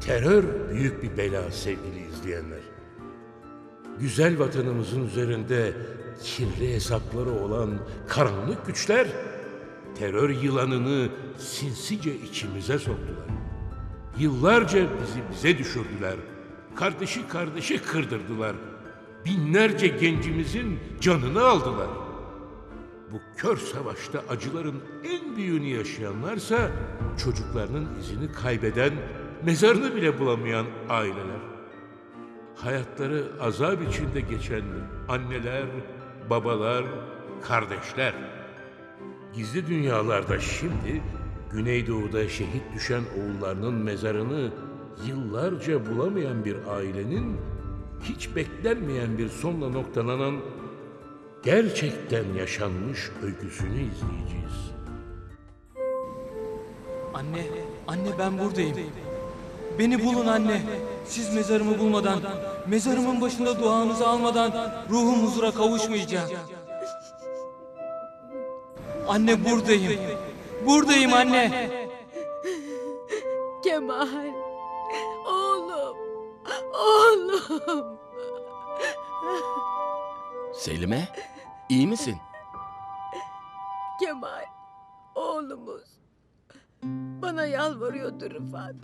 Terör büyük bir bela sevgili izleyenler. Güzel vatanımızın üzerinde kirli hesapları olan karanlık güçler terör yılanını sinsice içimize soktular. Yıllarca bizi bize düşürdüler. Kardeşi kardeşi kırdırdılar. Binlerce gencimizin canını aldılar. Bu kör savaşta acıların en büyüğünü yaşayanlarsa çocuklarının izini kaybeden, mezarını bile bulamayan aileler. Hayatları azap içinde geçen anneler, babalar, kardeşler. Gizli dünyalarda şimdi Güneydoğu'da şehit düşen oğullarının mezarını yıllarca bulamayan bir ailenin hiç beklenmeyen bir sonla noktalanan gerçekten yaşanmış öyküsünü izleyeceğiz. Anne, anne ben buradayım. Beni bulun anne. Siz mezarımı bulmadan, mezarımın başında duanızı almadan ruhum huzura kavuşmayacak. Anne buradayım. Buradayım anne. Kemal. Oğlum. Oğlum. Selime, iyi misin? Kemal. Oğlumuz. Bana yalvarıyordu Rıfat.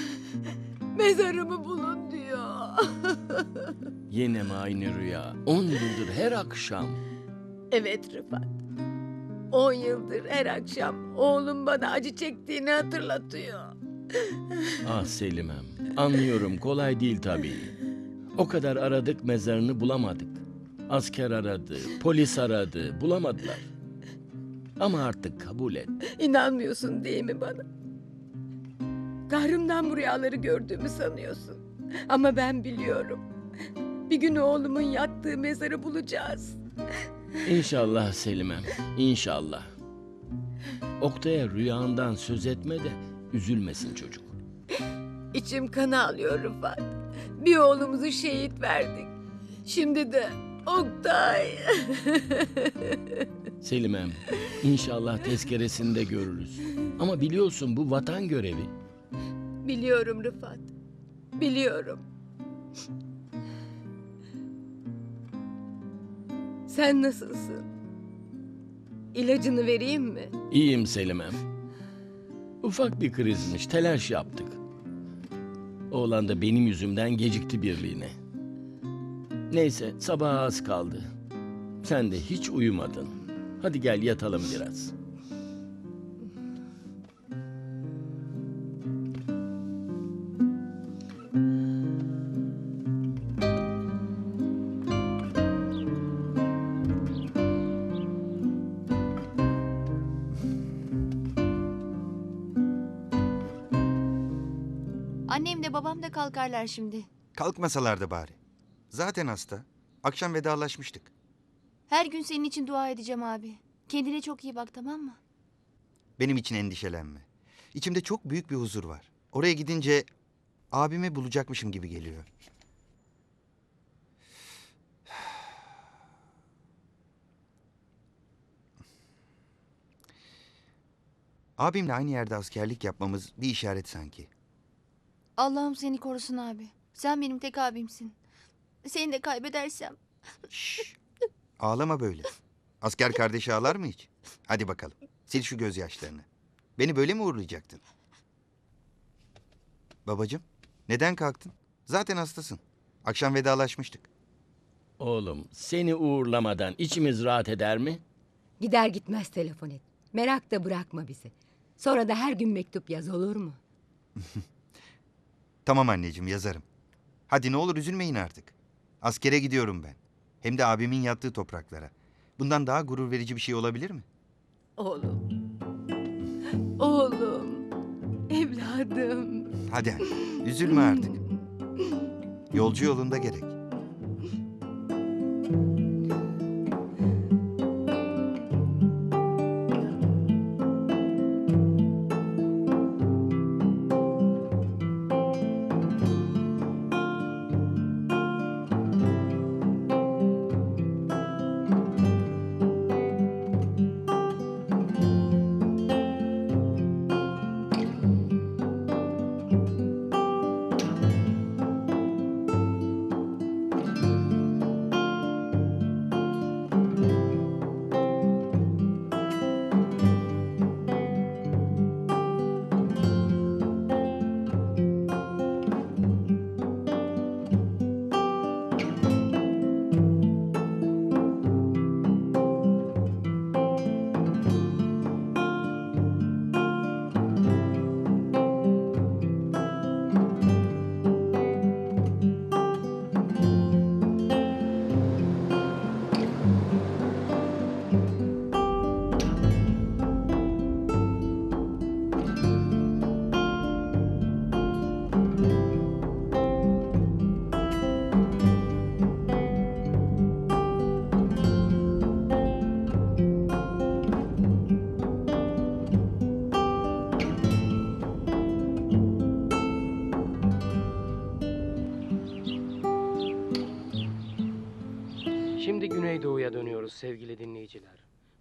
Mezarımı bulun diyor. Yine mi aynı rüya? On yıldır her akşam. evet Rıfat. On yıldır her akşam oğlum bana acı çektiğini hatırlatıyor. Ah Selimem, anlıyorum kolay değil tabii. O kadar aradık mezarını bulamadık. Asker aradı, polis aradı, bulamadılar. Ama artık kabul et. İnanmıyorsun değil mi bana? Kahrımdan bu rüyaları gördüğümü sanıyorsun. Ama ben biliyorum. Bir gün oğlumun yattığı mezarı bulacağız. İnşallah Selimem, inşallah. Oktay'a rüyandan söz etme de üzülmesin çocuk. İçim kana alıyor Rıfat. Bir oğlumuzu şehit verdik. Şimdi de Oktay. Selimem, inşallah tezkeresinde görürüz. Ama biliyorsun bu vatan görevi. Biliyorum Rıfat. Biliyorum. Sen nasılsın? İlacını vereyim mi? İyiyim Selimem. Ufak bir krizmiş, telaş yaptık. Oğlan da benim yüzümden gecikti birliğine. Neyse, sabaha az kaldı. Sen de hiç uyumadın. Hadi gel yatalım biraz. Annem de babam da kalkarlar şimdi. Kalkmasalardı bari. Zaten hasta. Akşam vedalaşmıştık. Her gün senin için dua edeceğim abi. Kendine çok iyi bak tamam mı? Benim için endişelenme. İçimde çok büyük bir huzur var. Oraya gidince abimi bulacakmışım gibi geliyor. Abimle aynı yerde askerlik yapmamız bir işaret sanki. Allah'ım seni korusun abi. Sen benim tek abimsin. Seni de kaybedersem. Şşş. Ağlama böyle. Asker kardeşi ağlar mı hiç? Hadi bakalım. Sil şu gözyaşlarını. Beni böyle mi uğurlayacaktın? Babacığım, neden kalktın? Zaten hastasın. Akşam vedalaşmıştık. Oğlum, seni uğurlamadan içimiz rahat eder mi? Gider gitmez telefon et. Merak da bırakma bizi. Sonra da her gün mektup yaz olur mu? Tamam anneciğim, yazarım. Hadi ne olur üzülmeyin artık. Askere gidiyorum ben. Hem de abimin yattığı topraklara. Bundan daha gurur verici bir şey olabilir mi? Oğlum. Oğlum. Evladım. Hadi anne, üzülme artık. Yolcu yolunda gerek.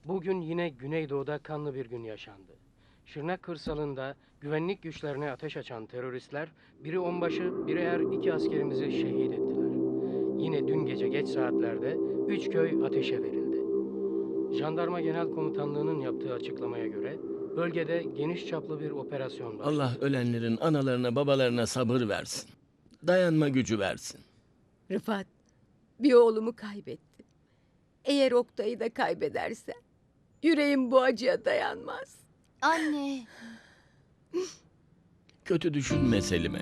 Bugün yine Güneydoğu'da kanlı bir gün yaşandı. Şırnak kırsalında güvenlik güçlerine ateş açan teröristler biri onbaşı, biri er iki askerimizi şehit ettiler. Yine dün gece geç saatlerde üç köy ateşe verildi. Jandarma Genel Komutanlığı'nın yaptığı açıklamaya göre bölgede geniş çaplı bir operasyon başladı. Allah ölenlerin analarına babalarına sabır versin. Dayanma gücü versin. Rıfat, bir oğlumu kaybettim. Eğer Oktay'ı da kaybedersem yüreğim bu acıya dayanmaz. Anne. Kötü düşünme Selim'e.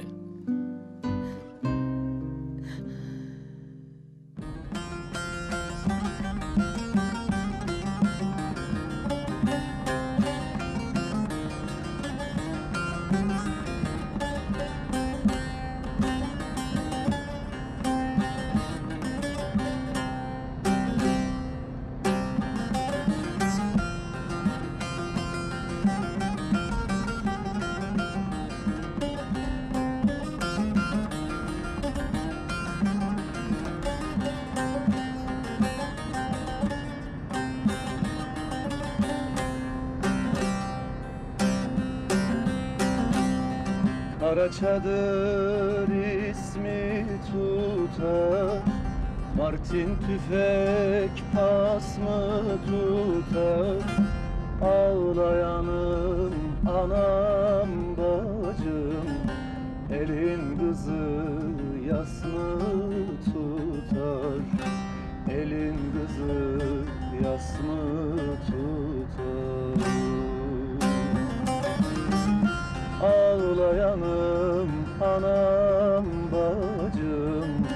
Kara çadır ismi tutar. Martin tüfek pas mı tutar? Ağlayanım anam bacım Elin kızı yas mı tutar? Elin kızı yas Ağlayanım anam bacım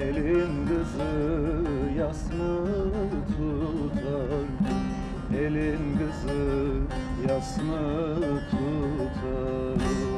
Elin kızı yas mı tutar. Elin kızı yas mı tutar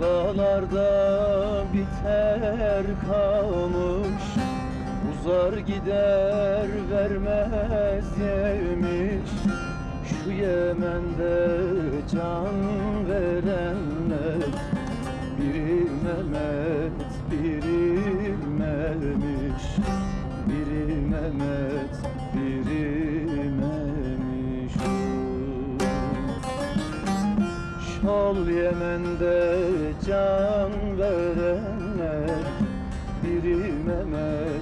Tarlalarda biter kalmış Uzar gider vermez yemiş. Şu Yemen'de can verenler Biri Mehmet, biri Memiş Biri Mehmet, biri Şol Yemen'de can verenler Biri Mehmet,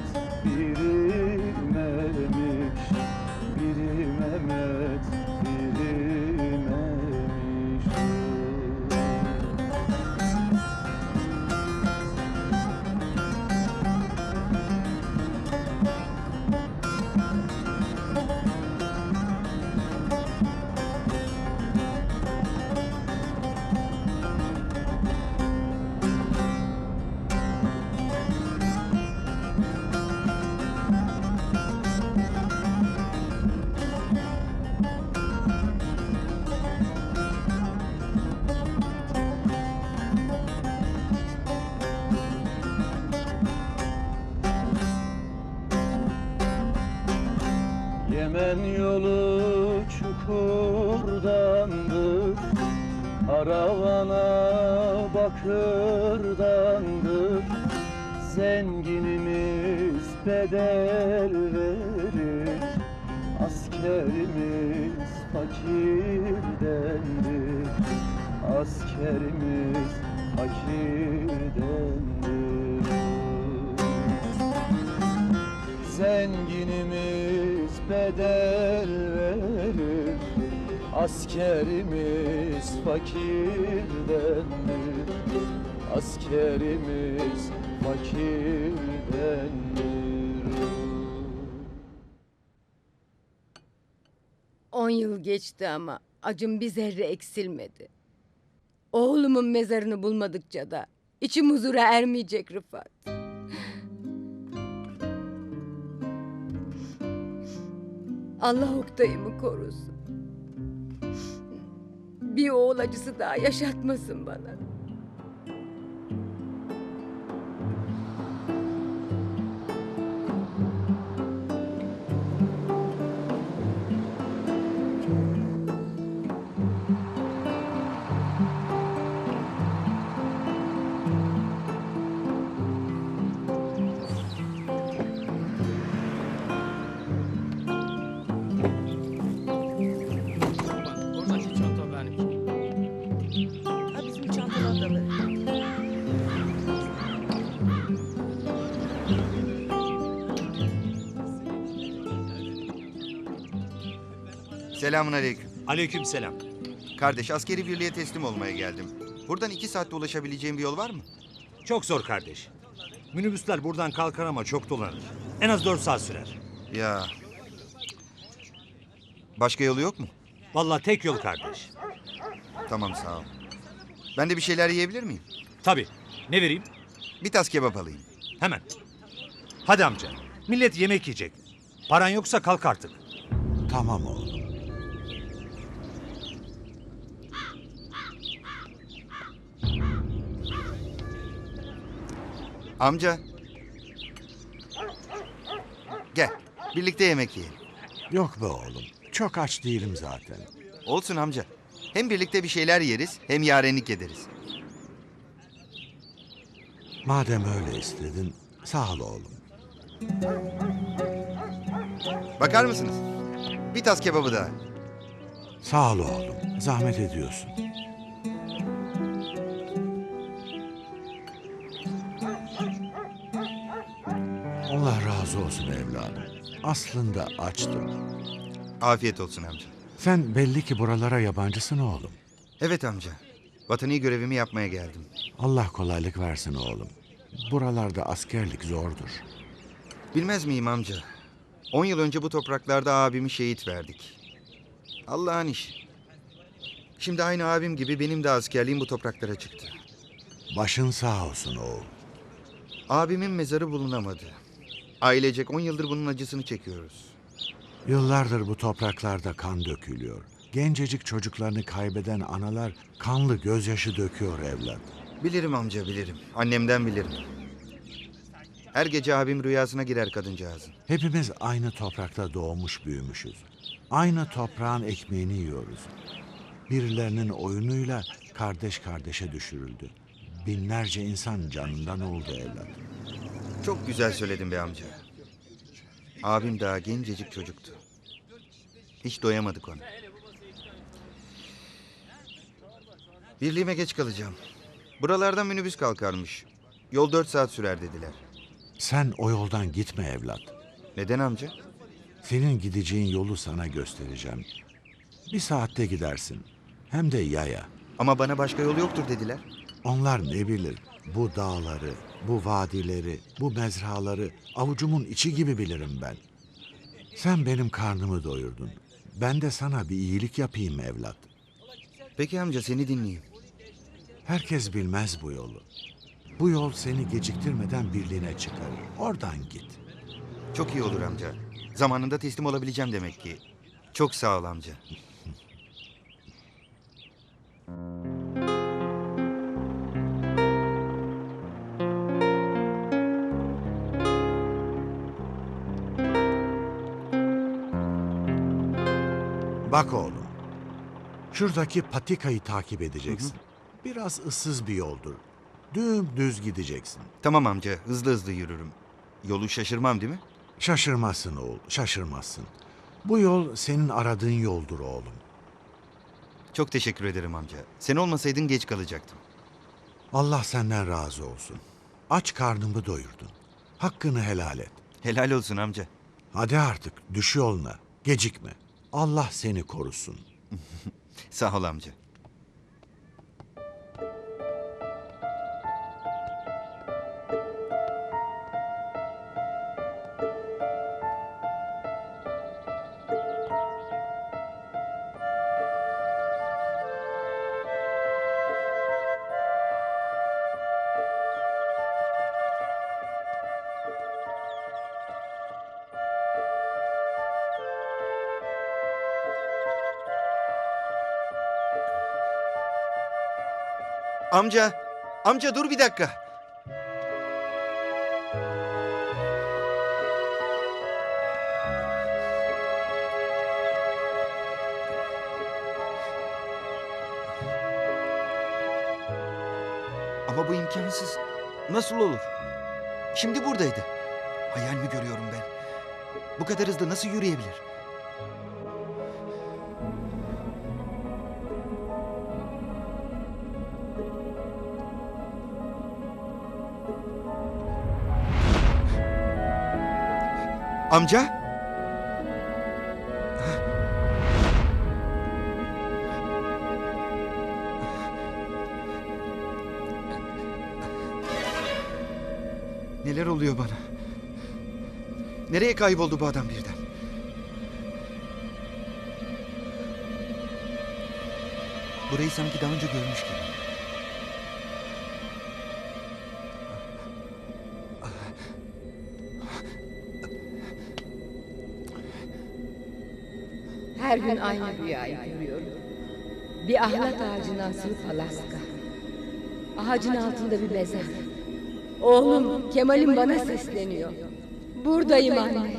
Yemen yolu çukurdandır Karavana bakırdandır. Zenginimiz bedel verir Askerimiz fakirdendir. Askerimiz fakirdendir. Zenginimiz bedel verir Askerimiz fakirdendir Askerimiz fakirdendir On yıl geçti ama acım bir zerre eksilmedi. Oğlumun mezarını bulmadıkça da içim huzura ermeyecek Rıfat. Allah Oktay'ımı korusun. Bir oğul acısı daha yaşatmasın bana. Selamun aleyküm. Aleykümselam. Kardeş askeri birliğe teslim olmaya geldim. Buradan iki saatte ulaşabileceğim bir yol var mı? Çok zor kardeş. Minibüsler buradan kalkar ama çok dolanır. En az 4 saat sürer. Ya. Başka yolu yok mu? Vallahi tek yol kardeş. Tamam sağ ol. Ben de bir şeyler yiyebilir miyim? Tabii. Ne vereyim? Bir tas kebap alayım. Hemen. Hadi amca. Millet yemek yiyecek. Paran yoksa kalk artık. Tamam oğlum. Amca. Gel. Birlikte yemek yiyelim. Yok be oğlum. Çok aç değilim zaten. Olsun amca. Hem birlikte bir şeyler yeriz hem yarenlik ederiz. Madem öyle istedin, sağ ol oğlum. Bakar mısınız? Bir tas kebabı daha. Sağ ol oğlum. Zahmet ediyorsun. Razı olsun evladım. Aslında açtım. Afiyet olsun amca. Sen belli ki buralara yabancısın oğlum. Evet amca. Vatani görevimi yapmaya geldim. Allah kolaylık versin oğlum. Buralarda askerlik zordur. Bilmez miyim amca? 10 yıl önce bu topraklarda abimi şehit verdik. Allah'ın işi. Şimdi aynı abim gibi benim de askerliğim bu topraklara çıktı. Başın sağ olsun oğul. Abimin mezarı bulunamadı. Ailecek 10 yıldır bunun acısını çekiyoruz. Yıllardır bu topraklarda kan dökülüyor. Gencecik çocuklarını kaybeden analar kanlı gözyaşı döküyor evlat. Bilirim amca bilirim. Annemden bilirim. Her gece abim rüyasına girer kadıncağızın. Hepimiz aynı toprakta doğmuş büyümüşüz. Aynı toprağın ekmeğini yiyoruz. Birilerinin oyunuyla kardeş kardeşe düşürüldü. Binlerce insan canından oldu evlat. Çok güzel söyledin be amca. Abim daha gencecik çocuktu. Hiç doyamadık ona. Birliğime geç kalacağım. Buralardan minibüs kalkarmış. Yol dört saat sürer dediler. Sen o yoldan gitme evlat. Neden amca? Senin gideceğin yolu sana göstereceğim. Bir saatte gidersin. Hem de yaya. Ama bana başka yol yoktur dediler. Onlar ne bilir? Bu dağları, bu vadileri, bu mezraları avucumun içi gibi bilirim ben. Sen benim karnımı doyurdun. Ben de sana bir iyilik yapayım evlat. Peki amca seni dinleyeyim. Herkes bilmez bu yolu. Bu yol seni geciktirmeden birliğine çıkarır. Oradan git. Çok iyi olur amca. Zamanında teslim olabileceğim demek ki. Çok sağ ol amca. Bak oğlum. Şuradaki patikayı takip edeceksin. Biraz ıssız bir yoldur. Dümdüz gideceksin. Tamam amca hızlı hızlı yürürüm. Yolu şaşırmam değil mi? Şaşırmazsın oğul, şaşırmazsın. Bu yol senin aradığın yoldur oğlum. Çok teşekkür ederim amca. Sen olmasaydın geç kalacaktım. Allah senden razı olsun. Aç karnımı doyurdun. Hakkını helal et. Helal olsun amca. Hadi artık düş yoluna. Gecikme. Allah seni korusun. Sağ ol amca. Amca, amca dur bir dakika. Ama bu imkansız. Nasıl olur? Şimdi buradaydı. Hayal mi görüyorum ben? Bu kadar hızlı nasıl yürüyebilir? Amca? Neler oluyor bana? Nereye kayboldu bu adam birden? Burayı sanki daha önce görmüş gibi. Her gün aynı rüyayı görüyorum. Bir ahlat ağacına asılı palaska. Ağacın altında bir mezar. Oğlum Kemal'im bana sesleniyor. Buradayım anne.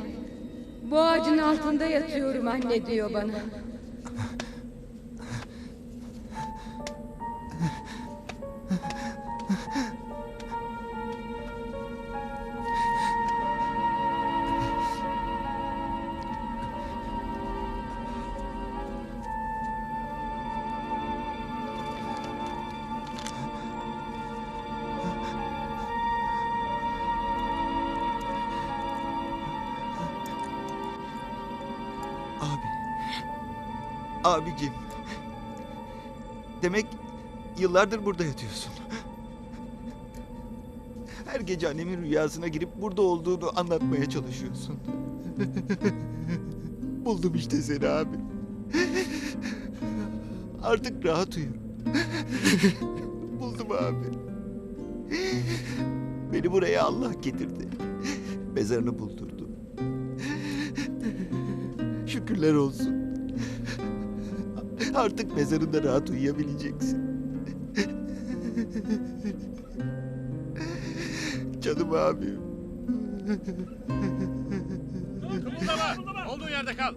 Bu ağacın altında yatıyorum anne diyor bana. Abicim. Demek yıllardır burada yatıyorsun. Her gece annemin rüyasına girip burada olduğunu anlatmaya çalışıyorsun. Buldum işte seni abi. Artık rahat uyu. Buldum abi. Beni buraya Allah getirdi. Mezarını buldurdu. Şükürler olsun. Artık mezarında rahat uyuyabileceksin. Canım abim. Kımıldama. Olduğun yerde kal.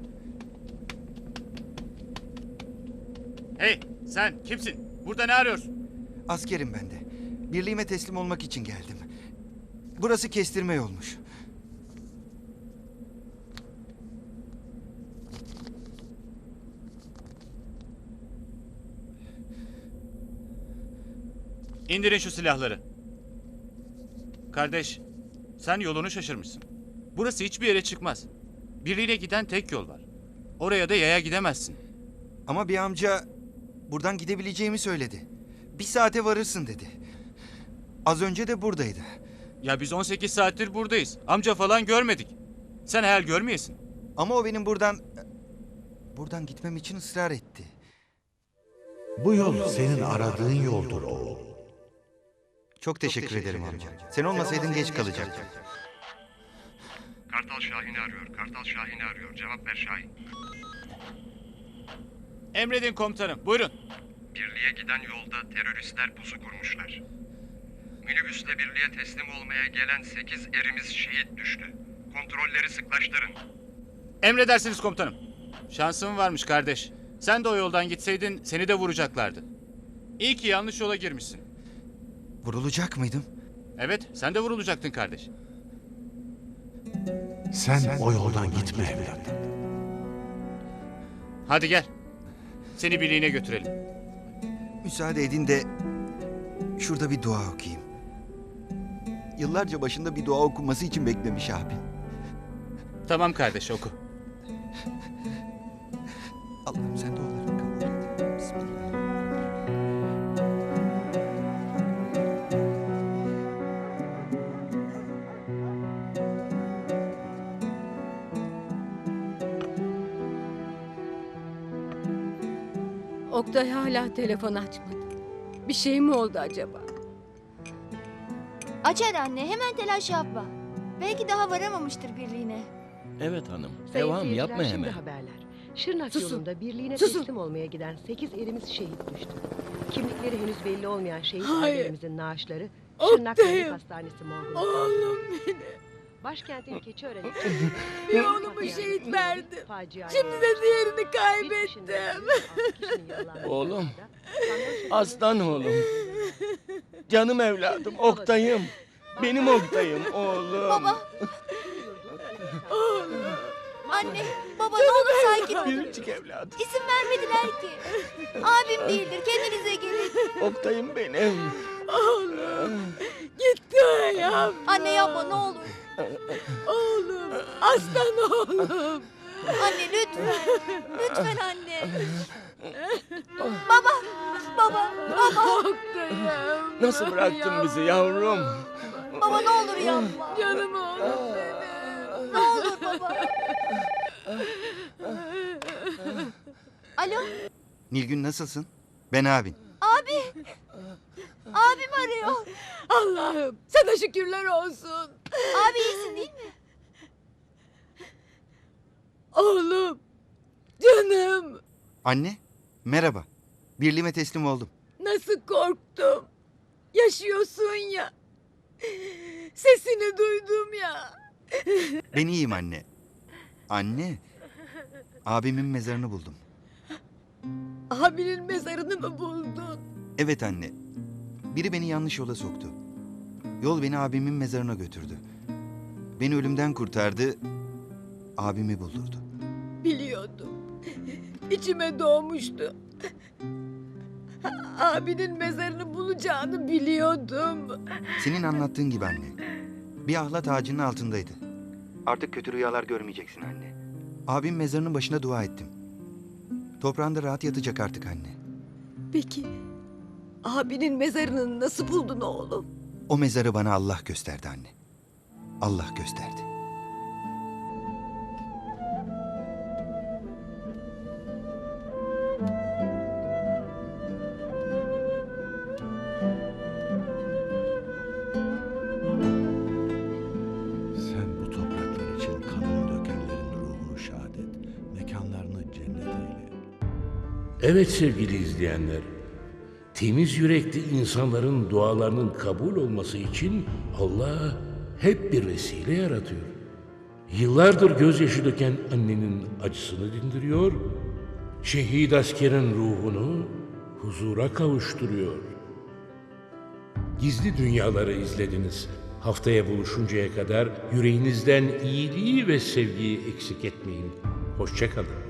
Hey sen kimsin? Burada ne arıyorsun? Askerim ben de. Birliğime teslim olmak için geldim. Burası kestirme yolmuş. İndirin şu silahları. Kardeş sen yolunu şaşırmışsın. Burası hiçbir yere çıkmaz. Birliğine giden tek yol var. Oraya da yaya gidemezsin. Ama bir amca buradan gidebileceğimi söyledi. Bir saate varırsın dedi. Az önce de buradaydı. Ya biz 18 saattir buradayız. Amca falan görmedik. Sen hayal görmeyesin. Ama o benim buradan... Buradan gitmem için ısrar etti. Bu yol senin aradığın yoldur oğul. Çok teşekkür, ederim amca. Sen olmasaydın geç kalacaktım. Kartal Şahin'i arıyor. Kartal Şahin'i arıyor. Cevap ver Şahin. Emredin komutanım. Buyurun. Birliğe giden yolda teröristler pusu kurmuşlar. Minibüsle birliğe teslim olmaya gelen 8 erimiz şehit düştü. Kontrolleri sıklaştırın. Emredersiniz komutanım. Şansın varmış kardeş. Sen de o yoldan gitseydin seni de vuracaklardı. İyi ki yanlış yola girmişsin. Vurulacak mıydım? Evet, sen de vurulacaktın kardeş. Sen o yoldan gitme evlat. Hadi gel. Seni birliğine götürelim. Müsaade edin de şurada bir dua okuyayım. Yıllarca başında bir dua okunması için beklemiş abim. Tamam kardeş oku. Allah'ım sen dualarımı kabul Oktay hala telefon açmadı. Bir şey mi oldu acaba? Açar anne hemen telaş yapma. Belki daha varamamıştır birliğine. Evet hanım. Sayın Devam seyirciler, yapma şimdi hemen. haberler. Şırnak Susun. yolunda birliğine Susun. teslim olmaya giden 8 erimiz şehit düştü. Kimlikleri henüz belli olmayan şehit Hayır. ailelerimizin naaşları Oktay'ım. Şırnak Devlet Hastanesi morguna Oğlum kaldırıldı. Başkentin Keçiören Bir oğlumu şehit verdim. Şimdi de diğerini kaybettim. Oğlum. Aslan oğlum. Canım evladım. Oktay'ım. Benim Oktay'ım oğlum. Baba. Anne, baba ne olur sakin olun. Biricik evladım. İzin vermediler ki. Abim değildir, kendinize gelin. Oktay'ım benim. Oğlum. Gitti ayağım. Anne yapma ne olur. Oğlum. Aslan oğlum. Anne lütfen. Lütfen anne. baba, baba, baba. Oktay'ım. Nasıl bıraktın bizi yavrum? Baba ne olur yapma. Canım oğlum benim. Ne olur baba. Alo, Nilgün nasılsın? Ben abin. abi. Abim arıyor. Allah'ım sana şükürler olsun. Abi iyisin değil mi? Oğlum. Canım. Anne, merhaba. Birliğime teslim oldum. Nasıl korktum. Yaşıyorsun ya. Sesini duydum ya. Ben iyiyim anne. Anne, abimin mezarını buldum. Abinin mezarını mı buldun? Evet anne. Biri beni yanlış yola soktu. Yol beni abimin mezarına götürdü. Beni ölümden kurtardı. Abimi buldurdu. Biliyordum. İçime doğmuştu. Abinin mezarını bulacağını biliyordum. Senin anlattığın gibi anne. Bir ahlat ağacının altındaydı. Artık kötü rüyalar görmeyeceksin anne. Abim mezarının başına dua ettim. Toprağında rahat yatacak artık anne. Peki abinin mezarını nasıl buldun oğlum? O mezarı bana Allah gösterdi anne. Allah gösterdi. Evet sevgili izleyenler, temiz yürekli insanların dualarının kabul olması için Allah hep bir vesile yaratıyor. Yıllardır gözyaşı döken annenin acısını dindiriyor, şehit askerin ruhunu huzura kavuşturuyor. Gizli dünyaları izlediniz. Haftaya buluşuncaya kadar yüreğinizden iyiliği ve sevgiyi eksik etmeyin. Hoşçakalın.